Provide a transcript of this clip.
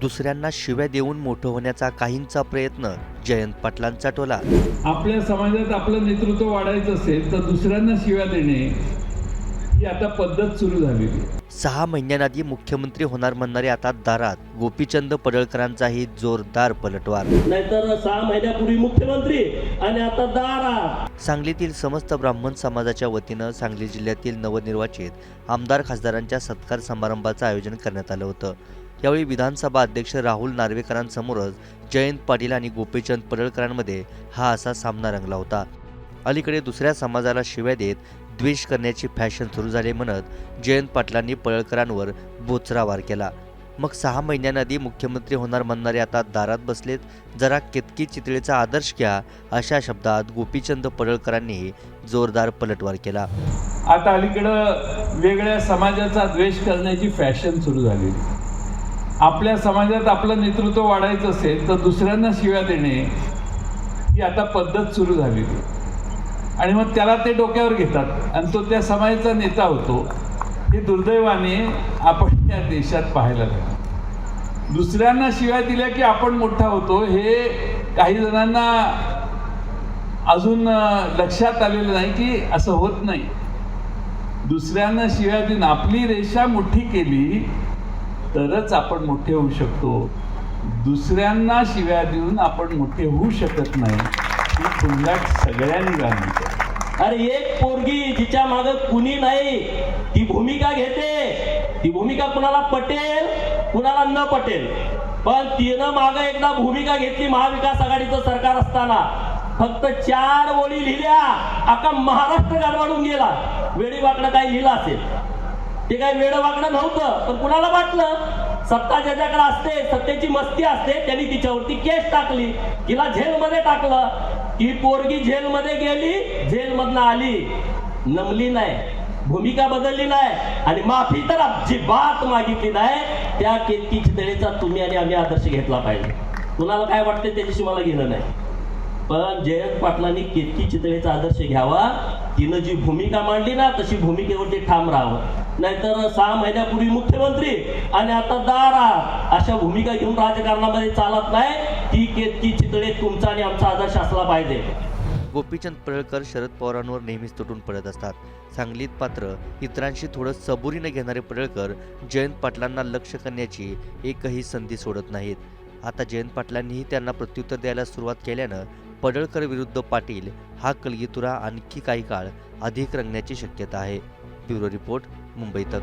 दुसऱ्यांना शिव्या देऊन मोठं होण्याचा काहींचा प्रयत्न जयंत पाटलांचा टोला. आपल्या समाजात आपलं नेतृत्व वाढायचं असेल तर दुसऱ्यांना शिव्या देणे ही आता पद्धत सुरू झालेली. सहा महिन्यांआधी मुख्यमंत्री होणार म्हणणारे आता दारात गोपीचंद पडळकरांचाही जोरदार पलटवार. नाहीतर सहा महिन्यापूर्वी मुख्यमंत्री आणि आता दारा सांगलीतील समस्त ब्राह्मण समाजाच्या वतीनं सांगली जिल्ह्यातील नवनिर्वाचित आमदार खासदारांच्या सत्कार समारंभाचं आयोजन करण्यात आलं होतं. यावेळी विधानसभा अध्यक्ष राहुल नार्वेकरांसमोरच जयंत पाटील आणि गोपीचंद पडळकरांमध्ये हा असा सामना रंगला होता. अलीकडे दुसऱ्या समाजाला शिव्या देत द्वेष करण्याची फॅशन सुरू झाली म्हणत जयंत पाटलांनी पडळकरांवर बोचरा वार केला. मग सहा महिन्यांआधी मुख्यमंत्री होणार म्हणणारे आता दारात बसलेत जरा केतकी चितळेचा आदर्श घ्या अशा शब्दात गोपीचंद पडळकरांनी जोरदार पलटवार केला. आता अलीकडं वेगळ्या समाजाचा द्वेष करण्याची फॅशन सुरू झालेली आपल्या समाजात आपलं नेतृत्व वाढायचं असेल तर दुसऱ्यांना शिव्या देणे ही आता पद्धत सुरू झालेली. आहे. आणि मग त्याला ते डोक्यावर घेतात. आणि तो त्या समाजाचा नेता होतो. हे दुर्दैवाने आपण या देशात पाहायला लागलो दुसऱ्यांना शिव्या दिल्या की आपण मोठा होतो हे काही जणांना अजून लक्षात आलेलं नाही की असं होत नाही. दुसऱ्यांना शिव्या देऊन आपली रेषा मोठी केली तरच आपण मोठे होऊ शकतो. दुसऱ्यांना शिव्या देऊन आपण मोठे होऊ शकत नाही. ही पुन्हा सगळ्यांनी घालली अरे एक पोरगी जिच्या माग कुणी नाही ती भूमिका घेते. ती भूमिका कुणाला पटेल कुणाला न पटेल. पण तिनं माग एकदा भूमिका घेतली महाविकास आघाडीचं सरकार असताना. फक्त चार ओळी लिहिल्या अख्खा महाराष्ट्र गडबडून गेला. वेळी वाकडं काही लिहिलं असेल. ते काही वेळ वागणं नव्हतं पण कुणाला वाटलं? सत्ता ज्याच्याकडे असते सत्तेची मस्ती असते त्यांनी तिच्यावरती केस टाकली. तिला झेलमध्ये टाकलं. ती पोरगी झेलमध्ये गेली जेलमधनं आली. नमली नाही भूमिका बदलली नाही आणि माफी तर अजिबात मागितली नाही. त्या केतकी चितळेचा तुम्ही आणि आम्ही आदर्श घेतला पाहिजे. कुणाला काय वाटते त्याच्याशी मला घेणं नाही. पण जयंत पाटलांनी केतकी चितळेचा आदर्श घ्यावा? तिनं जी भूमिका मांडली ना तशी भूमिकेवरती ठाम राहावं. नाहीतर सहा महिन्यापूर्वी मुख्यमंत्री आणि आता दारा अशा भूमिका घेऊन राजकारणामध्ये चालत नाही. ती केतकी चितळे तुमचा आणि आमचा आदर्श असला पाहिजे. गोपीचंद पडळकर शरद पवारांवर नेहमीच तुटून पडत असतात. सांगलीत पात्र इतरांशी थोडं सबुरीने घेणारे पडळकर जयंत पाटलांना लक्ष करण्याची एकही संधी सोडत नाहीत. आता जयंत पाटलांनीही त्यांना प्रत्युत्तर द्यायला सुरुवात केल्यानं पडळकर विरुद्ध पाटील हा कलगीतुरा आणखी काही काळ अधिक रंगण्याची शक्यता आहे. ब्युरो रिपोर्ट मुंबईतच.